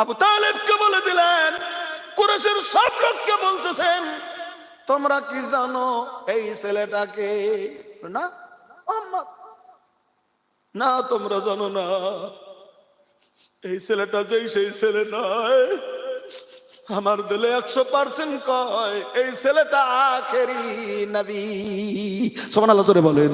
আবু তালেবকে বলে দিলেন কুরেশের সব লোককে বলতেছেন, তোমরা কি জানো এই ছেলেটাকে? না না, তোমরা জানো না। এই ছেলেটা যেই সেই ছেলে নয়। আমার দিলে একশো পার্সেন্ট কয়, এই ছেলেটা আখেরি নবী। সমান আল্লাহ বলেন।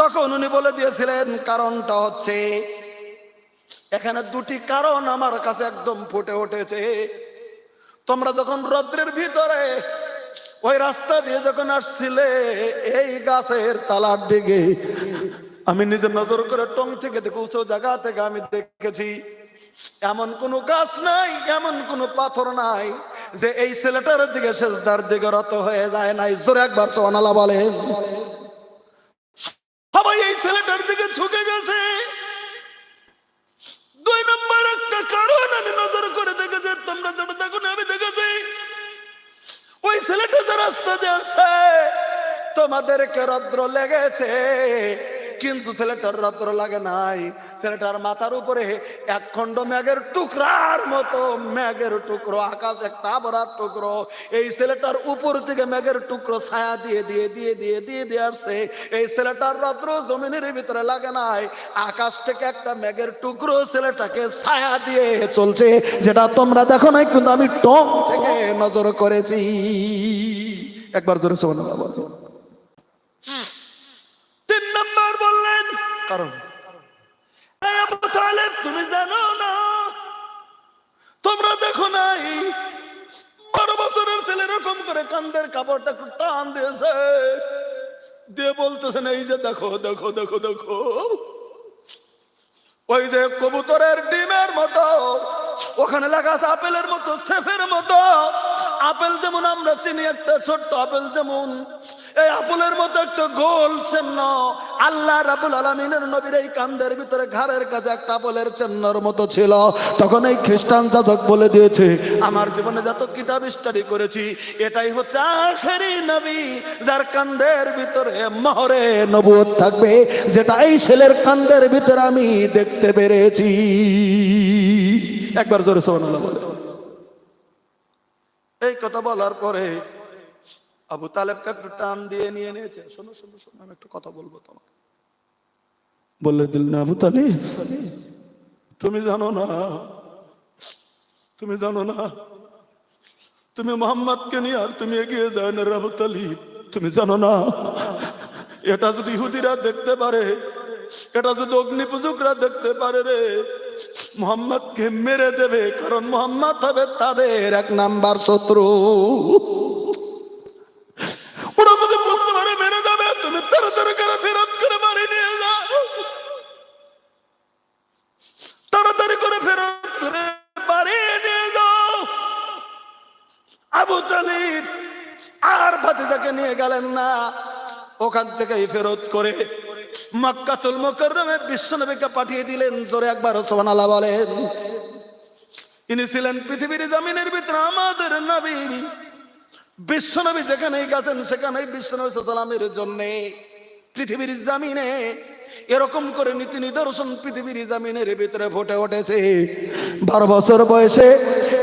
তখন উনি বলে দিয়েছিলেন, কারণটা হচ্ছে এখানে দুটি কারণ আমার কাছে একদম ফুটে উঠেছে। তোমরা যখন রৌদ্রের ভিতরে ওই রাস্তা দিয়ে যখন আসছিলে, এই গাছের তালার দিকে, আমি নিজের নজর করে টং থেকে দেখে, উঁচু জায়গা থেকে আমি দেখেছি, এমন কোন গাছ নাই, এমন কোন পাথর নাই যে এই ছেলেটার দিকে শেষদার দিকে রত হয়ে যায় নাই। জোরে একবার সোনালা বলেন। সবাই এই ছেলেটার দিকে ঝুঁকে গেছে। দুই নম্বর একটা কারণ আমি নজর করে দেখেছি, তোমরা যেটা দেখো আমি দেখেছি। ওই ছেলেটা যে রাস্তা দিয়ে আসছে, তোমাদেরকে রদ্র লেগেছে। কিন্তু ছেলেটার রদ্র লাগে নাই। ছেলেটার মাথার উপরে এক খণ্ড ম্যাগের টুকরার মতো ম্যাগের টুকরো, আকাশ একটা আবরার টুকরো। এই ছেলেটার উপর থেকে ম্যাগের টুকরো ছায়া দিয়ে দিয়ে দিয়ে দিয়ে দিয়ে দিয়ে আসছে। এই ছেলেটার রদ্র জমিনের ভিতরে লাগে নাই। আকাশ থেকে একটা ম্যাগের টুকরো ছেলেটাকে ছায়া দিয়ে চলছে, যেটা তোমরা দেখো নাই, কিন্তু আমি টং থেকে নজর করেছি। একবার জোরে শোনা বলো করে কান্দের কাপড়টা একটু টান দিয়েছে। দিয়ে বলতেছেন এই যে দেখো দেখো দেখো দেখো। ওই যে কবুতরের ডিমের মতো, ওখানে লেখা আছে আপেলের মতো, সেফের মতো। আপেল যেমন আমরা চিনি, একটা ছোট্ট আপেল যেমন এই আপেলের মতো একটা গোল চিহ্ন। আল্লাহ রাবুল আলমিনের নবীর এই কান্দের ভিতরে ঘাড়ের কাছে একটা আপেলের চিহ্নর মতো ছিল। তখন এই খ্রিস্টান যাজক বলে দিয়েছে, আমার জীবনে যত কিতাব স্টাডি করেছি, এটাই হচ্ছে আখেরি নবী, যার কান্দের ভিতরে মহরে নবুয়ত থাকবে যেটা এই ছেলের কান্দের ভিতরে আমি দেখতে পেরেছি। একবার জোরে সোহান বলে এই কথা বলার পরে আবু তালেবকে একটু টান দিয়ে নিয়ে নিয়েছে। শোনো শোনো শোনো, আমি একটা কথা বলব তোমাকে। বলে দিল, না আবু তালিব, তুমি জানো না, তুমি জানো না, তুমি মোহাম্মদকে নিয়ে আর তুমি এগিয়ে যাও না আবু তালিব, তুমি জানো না, এটা যদি ইহুদিরা দেখতে পারে, এটা যদি অগ্নি পূজকরা দেখতে পারে রে, মোহাম্মদকে মেরে দেবে, কারণ মোহাম্মদ হবে তাদের এক নাম্বার শত্রু। তালিব আর ভাতিজাকে নিয়ে গেলেন না। ওখান থেকেই ফেরত করে মক্কাতুল বিশ্বনবীকে পাঠিয়ে দিলেন। জোরে একবার বলেন, ইনি ছিলেন পৃথিবীর জমিনের ভিতরে আমাদের নবী। বিশ্বনবী যেখানেই গেছেন, সেখানেই বিশ্বনবী সাল্লামের জন্য পৃথিবীর জামিনে এরকম করে নীতি নিদর্শন পৃথিবীর জামিনের ভিতরে ফুটে উঠেছে। বারো বছর বয়সে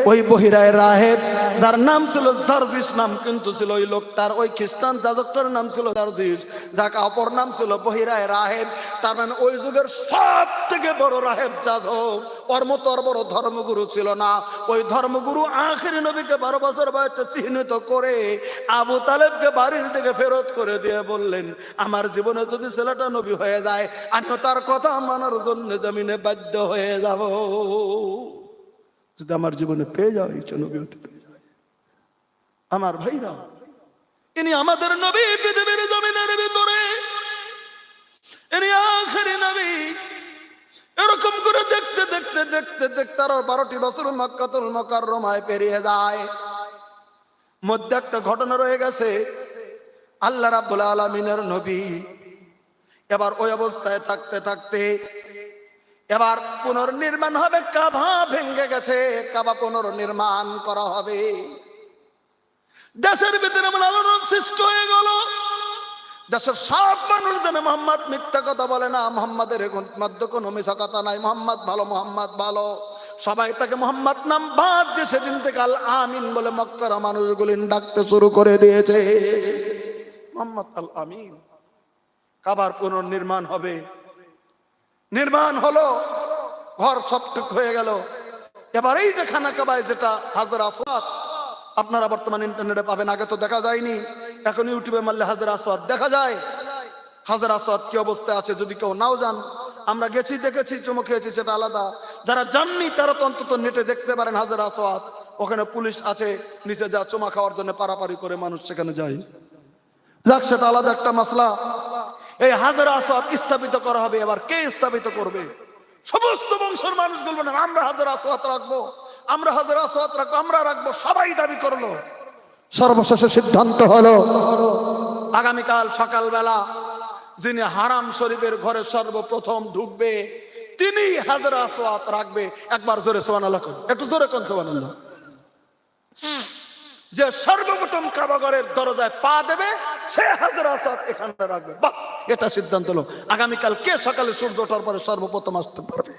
ওই বহিরায় রাহেব যার নাম ছিল জার্জিস নাম কিন্তু ছিল ওই লোকটার, ওই খ্রিস্টান যাজকটার নাম ছিল জার্জিস যাকে অপর নাম ছিল বহিরায় রাহেব। তার মানে ওই যুগের সব থেকে বড় রাহেব যাজক। ওর মতো বড় ধর্মগুরু ছিল না। ওই ধর্মগুরু আখেরি নবীকে বারো বছর বয়সে চিহ্নিত করে আবু তালেবকে বাড়ির দিকে ফেরত করে দিয়ে বললেন, আমার জীবনে যদি ছেলেটা নবী হয়ে যায়, আমিও তার কথা মানার জন্য জমিনে বাধ্য হয়ে যাব। যদি আমার জীবনে পেয়ে যাও, এই নবী হতে আমার ভাইরা, ইনি আমাদের নবী, পৃথিবীর জমিনের ভিতরে। ইনি আখেরি নবী। এরকম করে দেখতে দেখতে দেখতে দেখতে আরও বারোটি বছর মক্কাতুল মকাররমায় পেরিয়ে যায়। মধ্যে একটা ঘটনা রয়ে গেছে। আল্লাহ রাব্বুল আলামিনের নবী এবার ওই অবস্থায় থাকতে থাকতে এবার পুনর্নির্মাণ হবে কাভা ভেঙ্গে গেছে। কাবা পুনর্নির্মাণ করা হবে। দেশের ভিতরে এমন আলোড়ন সৃষ্টি হয়ে গেল। দেশের সব মানুষ যেন মোহাম্মদ মিথ্যা কথা বলে না, মোহাম্মদের মধ্যে কোনো মিশা কথা নাই, মোহাম্মদ ভালো মোহাম্মদ ভালো। সবাই তাকে মোহাম্মদ নাম বাদ দিয়ে সেদিন থেকে আল আমিন বলে মক্কার মানুষগুলি ডাকতে শুরু করে দিয়েছে। মোহাম্মদ আল আমিন। কাবার পুনর্নির্মাণ হবে। নির্মাণ হলো। ঘর সবটুক হয়ে গেল। এবার এই যে খানা কাবায় যেটা হাজার আসওয়াত আপনারা বর্তমানে ইন্টারনেটে পাবেন, আগে তো দেখা যায়নি। এখন ইউটিউবে মারলে হাজার আসওয়াত দেখা যায়। হাজার আসওয়াত কি অবস্থায় আছে যদি কেউ নাও যান। আমরা গেছি, দেখেছি চমক খেয়েছি, সেটা আলাদা। যারা জাননি, তারা তো অন্তত নেটে দেখতে পারেন হাজার আসওয়াত ওখানে পুলিশ আছে, নিচে যা চমা খাওয়ার জন্য পারাপারি করে মানুষ সেখানে যায়। যাক, সেটা আলাদা একটা মাসলা। এই হাজার আসওয়াত স্থাপিত করা হবে, এবার কে স্থাপিত করবে? সমস্ত বংশের মানুষ না, আমরা হাজার আসওয়াত রাখব। আমরা হাজার আসওয়াত রাখব আমরা রাখব সবাই দাবি করল। সর্বশেষে সিদ্ধান্ত হলো আগামীকাল সকালবেলা যিনি হারাম শরীফের ঘরে সর্বপ্রথম ঢুকবে তিনি হাজার আসওয়াত রাখবে। একবার জোরে সোমান একটু জোরে কোন সোমান যে সর্বপ্রথম কাবাগরের দরজায় পা দেবে সে হাজার আসাদ এখানে রাখবে। বাহ এটা সিদ্ধান্ত হলো। আগামীকাল কে সকালে সূর্য ওঠার পরে সর্বপ্রথম আসতে পারবে?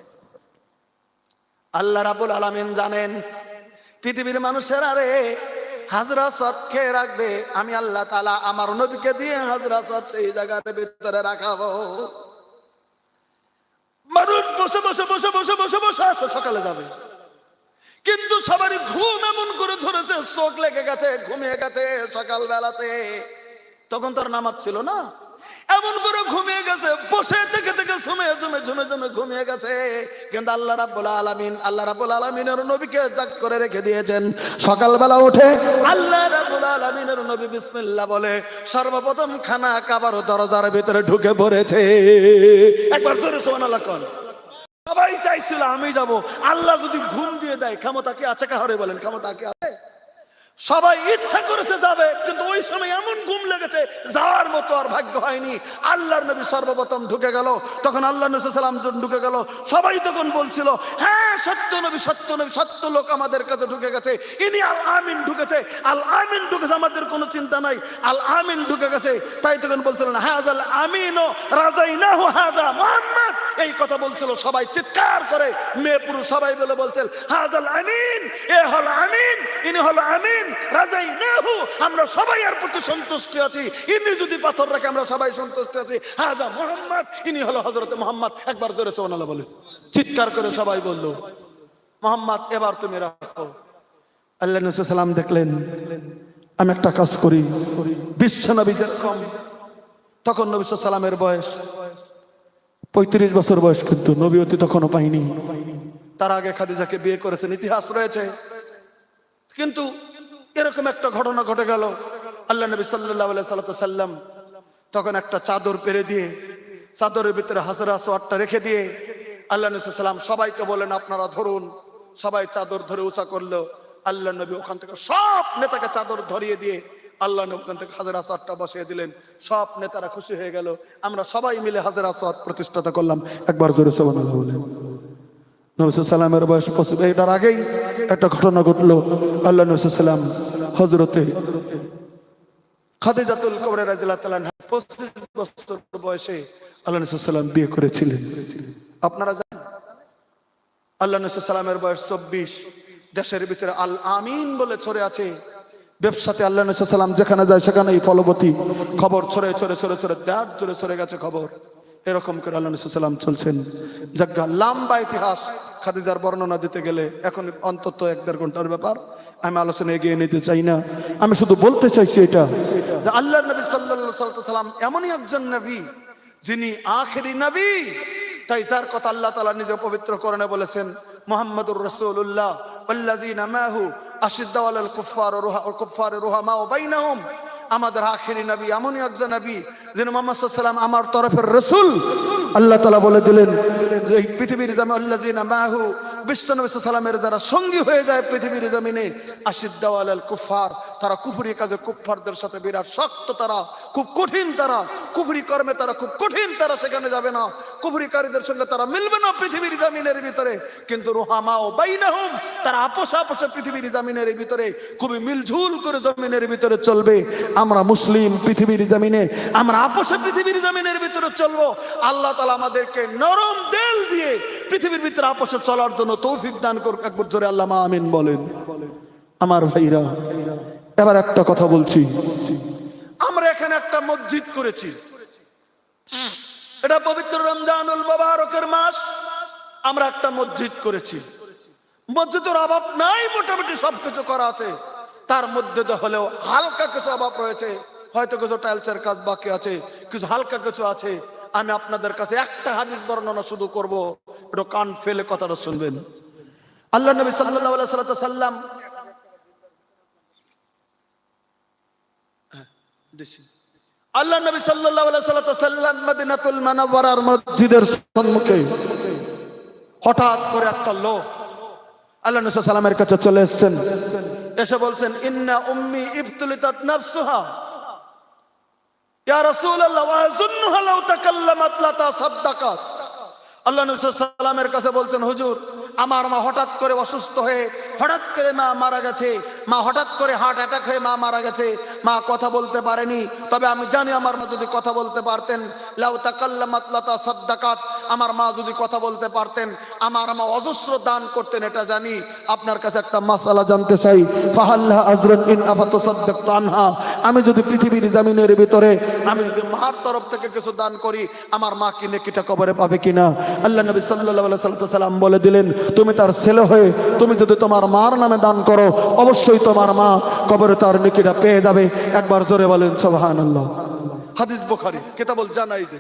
আল্লাহ রাবুল আলামিন জানেন, পৃথিবীর মানুষের আরে হাজরা সৎ খেয়ে রাখবে? আমি আল্লাহ তালা আমার নবীকে দিয়ে হাজরা সৎ সেই জায়গার ভিতরে রাখাবো। মানুষ বসে বসে বসে বসে বসে বসে আছে, সকালে যাবে। কিন্তু সবারই ঘুম এমন করে ধরেছে, চোখ লেগে গেছে, ঘুমিয়ে গেছে সকাল বেলাতে তখন তার নামাজ ছিল না। এমন করে ঘুমিয়ে গেছে? বসে থেকে থেকে ঝুমে ঝুমে ঝুমে ঝুমে ঘুমিয়ে গেছে। কিন্তু আল্লাহ রাব্বুল আলামিন, আল্লাহ রাব্বুল আলামিনের নবীকে জাগ করে রেখে দিয়েছেন। সকালবেলা উঠে আল্লাহ রাব্বুল আলামিনের নবী বিসমিল্লাহ বলে, সর্বপ্রথম খানা কাবার দরজার ভিতরে ঢুকে পড়েছে। একবার জোরে সুবহানাল্লাহ কোন। সবাই চাইছিল আমি যাব। আল্লাহ যদি ঘুম দিয়ে দেয়, ক্ষমতা কি আছে কাহরে বলেন? ক্ষমতা কি আছে? সবাই ইচ্ছা করেছে যাবে, কিন্তু ওই সময় এমন ঘুম লেগেছে, যাওয়ার মতো আর ভাগ্য হয়নি। আল্লাহর নবী সর্বপ্রথম ঢুকে গেল, তখন আল্লাহ নবী সাল্লাম ঢুকে গেল। সবাই তখন বলছিল হ্যাঁ সত্য নবী সত্য নবী, সত্য লোক আমাদের কাছে ঢুকে গেছে। ইনি আল আমিন ঢুকেছে, আল আমিন ঢুকেছে, আমাদের কোনো চিন্তা নাই। আল আমিন ঢুকে গেছে। তাই তখন বলছিলেন হাজাল আমিন ও রাজাই না হাজা মোহাম্মদ। এই কথা বলছিল সবাই চিৎকার করে। মেয়ে পুরুষ সবাই বলে বলছেন হাজাল আমিন, এ হল আমিন, ইনি হল আমিন রাজাই নাহু আমরা সবাই আর প্রতি সন্তুষ্ট আছি। ইনি যদি পাথর রাখে, আমরা সবাই সন্তুষ্ট আছি। হাজা মোহাম্মদ, ইনি হলো হজরত মোহাম্মদ। একবার জোরে সোনালা বলে চিৎকার করে সবাই বলল, মোহাম্মদ, এবার তুমি রাখো। আল্লাহ সাল্লাম দেখলেন, আমি একটা কাজ করি। বিশ্ব নবী যেরকম, তখন নবী সাল্লামের বয়স পঁয়ত্রিশ বছর বয়স কিন্তু নবী অতি তখনও পাইনি। তার আগে খাদিজাকে বিয়ে করেছেন, ইতিহাস রয়েছে। কিন্তু এরকম একটা ঘটনা ঘটে গেল। আল্লাহ নবী সাল্লাহ সাল্লাম তখন একটা চাদর পেরে দিয়ে, চাদরের ভিতরে হাজার আসোয়ারটা রেখে দিয়ে আল্লাহ নবী সাল্লাম সবাইকে বলেন আপনারা ধরুন, সবাই চাদর ধরে উঁচা করল। আল্লাহ নবী ওখান থেকে সব নেতাকে চাদর ধরিয়ে দিয়ে আল্লাহ ওখান থেকে হাজার আসোয়ারটা বসিয়ে দিলেন। সব নেতারা খুশি হয়ে গেল। আমরা সবাই মিলে হাজার আসোয়ার প্রতিষ্ঠাতা করলাম। একবার জোরে সবান বলেন। বয়স পঁচিশ এটার আগেই একটা ঘটনা ঘটলো। আল্লাহ নবসালাম হজরতে খাদিজাতুল কবরে রাজিল্লাহ তালান পঁচিশ বছর বয়সে আল্লাহ নবসালাম বিয়ে করেছিলেন। আপনারা জানেন? আল্লাহ নবসালামের বয়স চব্বিশ। দেশের ভিতরে আল আমিন বলে ছড়ে আছে। ব্যবসাতে আল্লাহ যেখানে যায় সেখানেই ফলবতী খবর, ছড়ে ছড়ে ছড়ে ছড়ে দেড় জোরে ছড়ে গেছে খবর। এরকম করে আল্লাহ চলছেন। যাজ্ঞা লাম্বা ইতিহাস। খাদিজার বর্ণনা দিতে গেলে এখন অন্তত এক দেড় ঘণ্টার ব্যাপার। আমি আলোচনা এগিয়ে নিতে চাই না। আমি শুধু বলতে চাইছি এটা আল্লাহ নবী সাল্লাম এমনই একজন নবী, যিনি আখেরি নবী। তাই যার কথা আল্লাহ তালা নিজে পবিত্র করণে বলেছেন, মোহাম্মদুর রসুল্লাহ কুফফার ওয়া রুহা, কুফফার রুহামা বাইনাহুম। আমাদের আখেরি নবী, এমনই একজন নবী, যিনি মোহাম্মদ সাল্লাম আমার তরফের রসুল। আল্লাহ তালা বলে দিলেন যে পৃথিবীর জামা আল্লাহ মাহু যারা সঙ্গী হয়ে যায় পৃথিবীর জমিনে আল কুফার তারা কুফুরি কাজে কুফারদের সাথে বিরাট শক্ত তারা, খুব কঠিন তারা, কুফুরি কর্মে তারা খুব কঠিন তারা, সেখানে যাবে না। কুফুরিকারীদের সঙ্গে তারা মিলবে না পৃথিবীর জামিনের ভিতরে, কিন্তু ও তারা আপোষ পৃথিবীর জামিনের ভিতরে, খুবই মিলঝুল করে জমিনের ভিতরে চলবে। আমরা মুসলিম পৃথিবীর জামিনে, আমরা আপোষে পৃথিবীর জামিনের ভিতরে চলবো। আল্লাহ তালা আমাদেরকে নরম দেল দিয়ে পৃথিবীর ভিতরে আপোষে চলার জন্য তৌফিক দান করুক। একবার জোরে আল্লাহ আমিন বলেন। আমার ভাইরা, এবার একটা কথা বলছি। আমরা এখানে একটা মসজিদ করেছি। এটা পবিত্র রমজানুল বাবারকের মাস। আমরা একটা মসজিদ করেছি। মসজিদের অভাব নাই, মোটামুটি সবকিছু করা আছে। তার মধ্যে তো হলেও হালকা কিছু অভাব রয়েছে। হয়তো কিছু টাইলসের কাজ বাকি আছে, কিছু হালকা কিছু আছে। আমি আপনাদের কাছে একটা হাদিস বর্ণনা শুধু করব, একটু কান ফেলে কথাটা শুনবেন। আল্লাহ নবী সাল্লাম আল্লাহ নবী সাল্লাম মদিনাতুল মসজিদের সম্মুখে হঠাৎ করে একটা লোক আল্লাহ নবী সাল্লামের কাছে চলে এসেছেন। এসে বলছেন, ইন্না উম্মি ইবতুলিতাত নাফসুহা। সাল্লামের কাছে বলছেন, হুজুর, আমার মা হঠাৎ করে অসুস্থ হয়ে, হঠাৎ করে মা মারা গেছে। মা হঠাৎ করে হার্ট অ্যাটাক হয়ে মা মারা গেছে। মা কথা বলতে পারেনি। তবে আমি জানি আমার মা যদি কথা বলতে পারতেন। লাউ তাকাল্লামাত লা তাসাদ্দাকাত। আমার মা যদি কথা বলতে পারতেন, আমার মা অজস্র দান করতেন, এটা জানি। আপনার কাছে একটা মাসালা জানতে চাই। ফাহাল্লাহ আজরান ইন আফাতাসাদ্দাকতু আনহা। আমি যদি পৃথিবীর জামিনের ভিতরে, আমি যদি মার তরফ থেকে কিছু দান করি, আমার মা কি নেকিটা কবরে পাবে কিনা? আল্লাহ নবী সাল্লাল্লাহু আলাইহি সাল্লাম বলে দিলেন, তুমি তার ছেলে হয়ে, তুমি যদি তোমার মার নামে দান করো, অবশ্যই তোমার মা কবরে তার নেকিটা পেয়ে যাবে। একবার জোরে বলেন, সুবহানাল্লাহ। হাদিস বুখারী, কিতাবুল জানাইজে।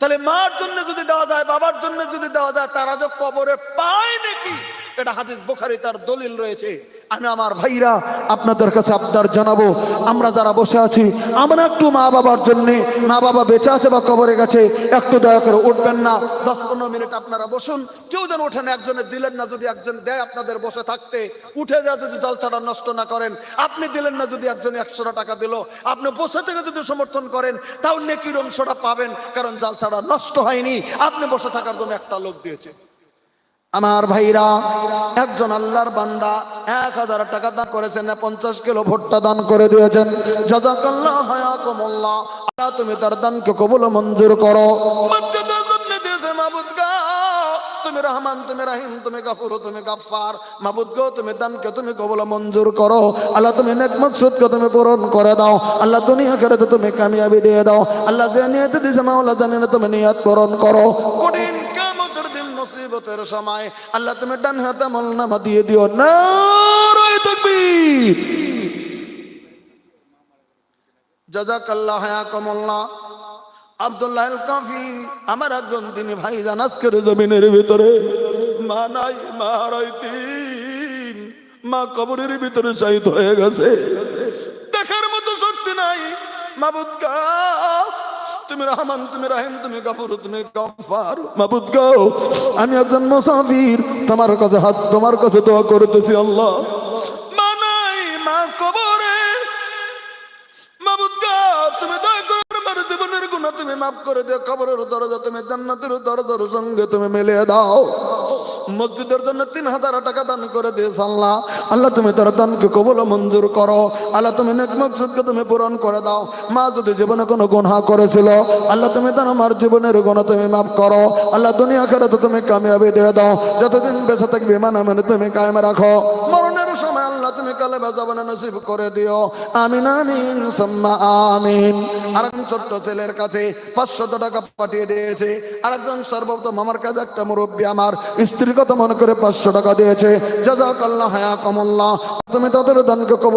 তাহলে মার জন্য যদি দেওয়া যায়, বাবার জন্য যদি দেওয়া যায়, তারা যে কবরে পায় নাকি? এটা হাদিস বুখারী তার দলিল রয়েছে। আমি আমার ভাইরা আপনাদের কাছে আবদার জানাব, আমরা যারা বসে আছি, আমরা একটু মা বাবার জন্য, মা বাবা বেঁচে আছে বা কবরে গেছে, একটু দয়া করে উঠবেন না। দশ পনেরো মিনিট আপনারা বসুন। কেউ যেন ওঠেন একজনে দিলেন না যদি একজন দেয় আপনাদের বসে থাকতে। উঠে যা যদি জলছাড়া নষ্ট না করেন, আপনি দিলেন না যদি একজন একশোটা টাকা দিল। আপনি বসে থেকে যদি সমর্থন করেন, তাও নেকির অংশটা পাবেন, কারণ জালছাড়া নষ্ট হয়নি। আপনি বসে থাকার জন্য একটা লোক দিয়েছে। আমার ভাইরা, একজন আল্লাহর বান্দা, এক হাজার টাকা দান করেছেন পঞ্চাশ কিলো ভুট্টা দান করে দিয়েছেন। আল্লাহ তুমি তার দানকে কবুল মঞ্জুর করো। তুমি রহমান, তুমি রাহিম, তুমি তুমি গাফার মাবুদ গো, তুমি দানকে তুমি মঞ্জুর করো। আল্লাহ তুমি নেক তুমি পূরণ করে দাও। আল্লাহ দুনিয়া তুমি কামিয়াবি দিয়ে দাও। আল্লাহ যে নিয়ত দিছে মাওলা জানি না তুমি নিয়ত পূরণ করো। কঠিন মুসিবতের সময় আল্লাহ তুমি ডান হাতে মলনামা দিয়ে দিও। না আব্দুল্লাহ কাফি আমার একজন তিনি ভাই জানাজকের জমিনের ভিতরে। মা নাই, মা মা কবরের ভিতরে শহীদ হয়ে গেছে। দেখার মতো শক্তি নাই। মাবুদ গা তুমি রহমান, তুমি রাহিম, তুমি গাফুর, তুমি গফার, মাবুদ গো। আমি একজন মুসাফির, তোমার কাছে হাত, তোমার কাছে দোয়া করতেছি আল্লাহ। তুমি মাফ করে দিও, কবরের দরজা তুমি জান্নাতের দরজার সঙ্গে তুমি মিলিয়ে দাও। মসজিদের জন্য তিন হাজার টাকা দান করে দিয়েছ আল্লাহ। আল্লাহ, তুমি তার দানকে কবল মঞ্জুর করো। আল্লাহ, তুমি নেক তুমি পূরণ করে দাও। মা যদি জীবনে কোনো গুনাহ করেছিল, আল্লাহ, তুমি তার আমার জীবনের গুণ তুমি মাফ করো। আল্লাহ, দুনিয়া খেলে তো তুমি কামিয়াবি দিয়ে দাও। যতদিন বেঁচে থাকবে মানে মানে তুমি কায়েম রাখো। মরণের আল্লাহ তুমি কালেমা নসিব করে দিও। আমিন আমিন আমিন। ছেলের কাছে পাঁচশত টাকা পাঠিয়ে দিয়েছে। আরেকজন সর্বপ্রথম আমার কাছে একটা মুরব্বী আমার স্ত্রীর কথা মনে করে পাঁচশো টাকা দিয়েছে। জাজাক আল্লাহ হায়া তুমি তাদের দানকে কবল